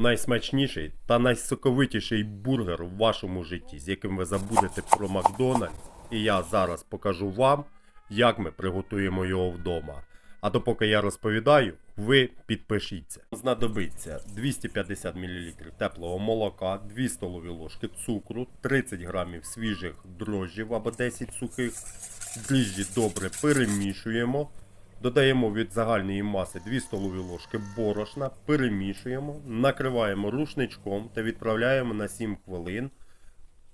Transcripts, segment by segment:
Найсмачніший та найсоковитіший бургер в вашому житті, з яким ви забудете про Макдональдс. І я зараз покажу вам, як ми приготуємо його вдома. А допоки я розповідаю, ви підпишіться. Знадобиться 250 мл теплого молока, 2 столові ложки цукру, 30 грамів свіжих дрожжів або 10 сухих. Дріжджі добре перемішуємо. Додаємо від загальної маси 2 столові ложки борошна, перемішуємо, накриваємо рушничком та відправляємо на 7 хвилин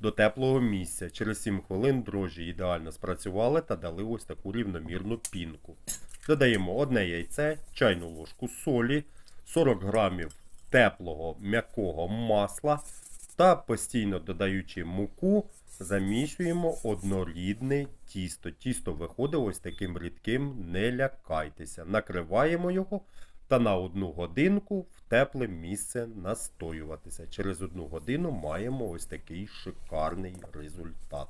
до теплого місця. Через 7 хвилин дрожжі ідеально спрацювали та дали ось таку рівномірну пінку. Додаємо одне яйце, чайну ложку солі, 40 грамів теплого м'якого масла та постійно додаючи муку, замішуємо однорідне тісто. Тісто виходить ось таким рідким, не лякайтеся. Накриваємо його та на одну годинку в тепле місце настоюватися. Через одну годину маємо ось такий шикарний результат.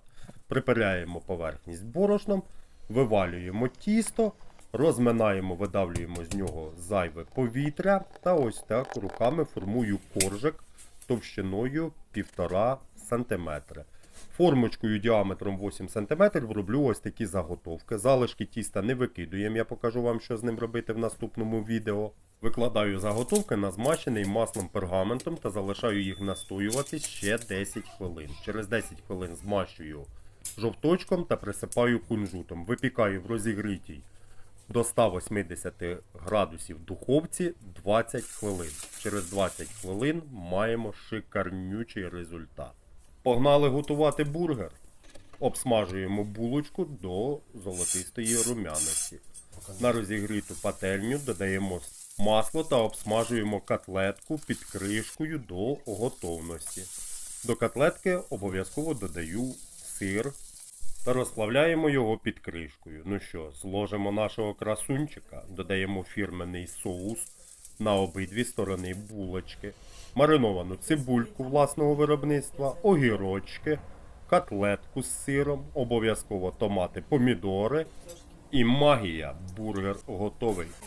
Припиляємо поверхність борошном, вивалюємо тісто, розминаємо, видавлюємо з нього зайве повітря та ось так руками формую коржик товщиною 1,5 см. Формочкою діаметром 8 см роблю ось такі заготовки. Залишки тіста не викидуємо, я покажу вам, що з ним робити в наступному відео. Викладаю заготовки на змащений маслом пергаментом та залишаю їх настоювати ще 10 хвилин. Через 10 хвилин змащую жовточком та присипаю кунжутом. Випікаю в розігрітій до 180 градусів духовці 20 хвилин. Через 20 хвилин маємо шикарнючий результат. Погнали готувати бургер. Обсмажуємо булочку до золотистої румяності. На розігріту пательню додаємо масло та обсмажуємо котлетку під кришкою до готовності. До котлетки обов'язково додаю сир та розплавляємо його під кришкою. Ну що, зложимо нашого красунчика, додаємо фірменний соус на обидві сторони булочки, мариновану цибульку власного виробництва, огірочки, котлетку з сиром, обов'язково томати, помідори і магія. Бургер готовий.